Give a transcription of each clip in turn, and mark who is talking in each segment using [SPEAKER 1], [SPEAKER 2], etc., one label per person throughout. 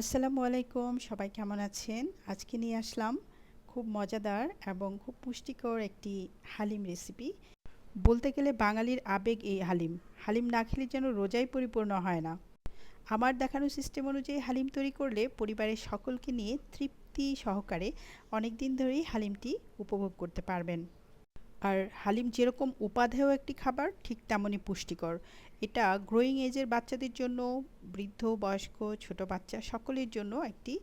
[SPEAKER 1] আসসালামু আলাইকুম, সবাই কেমন আছেন? আজকে নিয়ে আসলাম খুব মজাদার এবং খুব পুষ্টিকর একটি হালিম রেসিপি বলতে গেলে বাঙালির আবেগ এই হালিম। হালিম না খেলে যেন রোজাই পরিপূর্ণ হয় না। আমার দেখানো সিস্টেম অনুযায়ী হালিম তৈরি করলে পরিবারের সকলকে নিয়ে তৃপ্তি সহকারে অনেক দিন ধরেই হালিমটি উপভোগ করতে পারবেন। আর হালিম যেরকম উপাধেয় একটি খাবার, ঠিক তেমনই পুষ্টিকর। এটা গ্রোয়িং এজের বাচ্চাদের জন্য, বৃদ্ধ, বয়স্ক, ছোট বাচ্চা সকলের জন্য একটি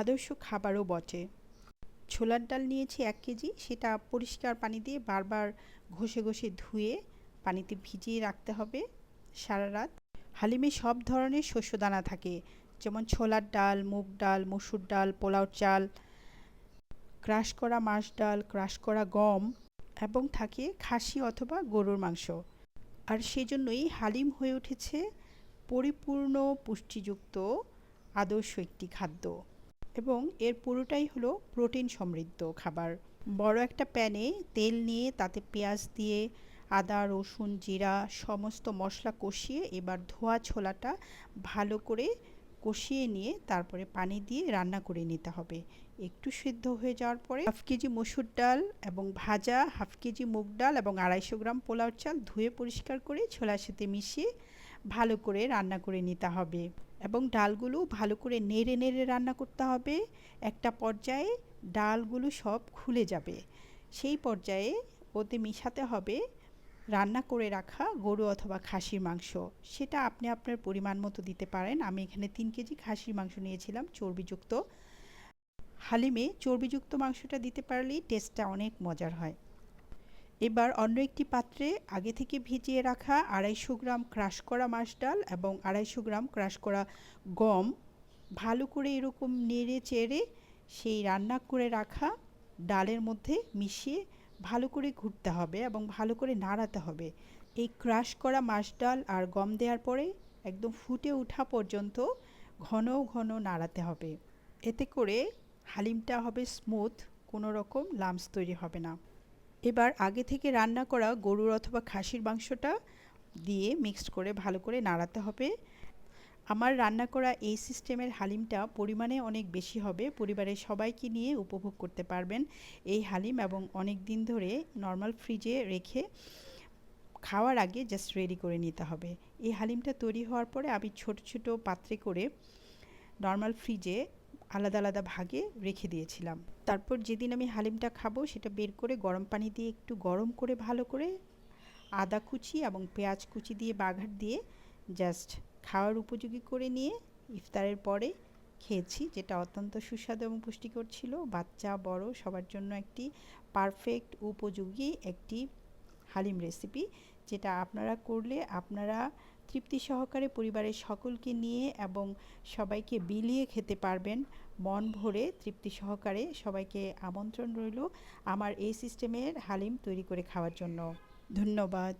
[SPEAKER 1] আদর্শ খাবারও বটে। ছোলার ডাল নিয়েছি এক কেজি, সেটা পরিষ্কার পানি দিয়ে বারবার ঘষে ঘষে ধুয়ে পানিতে ভিজিয়ে রাখতে হবে সারা রাত। হালিমে সব ধরনের শস্য দানা থাকে, যেমন ছোলার ডাল, মুগ ডাল, মসুর ডাল, পোলাও চাল, ক্রাশ করা মাছ ডাল, ক্রাশ করা গম এবং থাকে খাসি অথবা গরুর মাংস। আর সেজন্যই হালিম হয়ে উঠেছে পরিপূর্ণ পুষ্টিযুক্ত আদর্শ একটি খাদ্য। এবং এর পুরোটাই হলো প্রোটিন সমৃদ্ধ খাবার। বড় একটা প্যানে তেল নিয়ে তাতে পেঁয়াজ দিয়ে, আদা, রসুন, জিরা, সমস্ত মশলা কষিয়ে এবার ধোয়া ছোলাটা ভালো করে কষিয়ে নিয়ে তারপরে পানি দিয়ে রান্না করে নিতে হবে। একটু সিদ্ধ হয়ে যাওয়ার পরে হাফ কেজি মসুর ডাল এবং ভাজা, হাফ কেজি মুগ ডাল এবং আড়াইশো গ্রাম পোলাও চাল ধুয়ে পরিষ্কার করে ছোলার সাথে মিশিয়ে ভালো করে রান্না করে নিতে হবে এবং ডালগুলো ভালো করে নেড়ে নেড়ে রান্না করতে হবে। একটা পর্যায়ে ডালগুলো সব খুলে যাবে। সেই পর্যায়ে ওতে মিশাতে হবে রান্না করে রাখা গরু অথবা খাসির মাংস। সেটা আপনি আপনার পরিমাণ মতো দিতে পারেন। আমি এখানে তিন কেজি খাসির মাংস নিয়েছিলাম, চর্বিযুক্ত। হালিমে চর্বিযুক্ত মাংসটা দিতে পারলেই টেস্টটা অনেক মজার হয়। এবার অন্য একটি পাত্রে আগে থেকে ভিজিয়ে রাখা আড়াইশো গ্রাম ক্রাশ করা মাছ ডাল এবং আড়াইশো গ্রাম ক্রাশ করা গম, ভালো করে এরকম নেড়ে চেড়ে সেই রান্না করে রাখা ডালের মধ্যে মিশিয়ে ভালো করে ঘুরতে হবে এবং ভালো করে নাড়াতে হবে। এই ক্রাশ করা মাছ ডাল আর গম দেওয়ার পরে একদম ফুটে ওঠা পর্যন্ত ঘন ঘন নাড়াতে হবে। এতে করে হালিমটা হবে স্মুথ কোনো রকম লামস তৈরি হবে না। এবার আগে থেকে রান্না করা গরুর অথবা খাসির মাংসটা দিয়ে মিক্সড করে ভালো করে নাড়াতে হবে। আমার রান্না করা এই সিস্টেমের হালিমটা পরিমাণে অনেক বেশি হবে। পরিবারের সবাইকে নিয়ে উপভোগ করতে পারবেন এই হালিম এবং অনেক দিন ধরে নর্মাল ফ্রিজে রেখে খাওয়ার আগে জাস্ট রেডি করে নিতে হবে। এই হালিমটা তৈরি হওয়ার পরে আমি ছোট ছোট পাত্রে করে নর্মাল ফ্রিজে আলাদা আলাদা ভাগে রেখে দিয়েছিলাম। তারপর যেদিন আমি হালিমটা খাব সেটা বের করে গরম পানি দিয়ে একটু গরম করে ভালো করে আদা কুচি এবং পেঁয়াজ কুচি দিয়ে বাঘার দিয়ে জাস্ট খাওয়ার উপযোগী করে নিয়ে ইফতারের পরে খেয়েছি, যেটা অত্যন্ত সুস্বাদু এবং পুষ্টিকর ছিল। বাচ্চা, বড়, সবার জন্য একটি পারফেক্ট উপযোগী একটি হালিম রেসিপি যেটা আপনারা করলে আপনারা তৃপ্তি সহকারে পরিবারের সকলকে নিয়ে এবং সবাইকে বিলিয়ে খেতে পারবেন। মন ভরে তৃপ্তি সহকারে সবাইকে আমন্ত্রণ রইল আমার এই সিস্টেমের হালিম তৈরি করে খাওয়ার জন্য। ধন্যবাদ।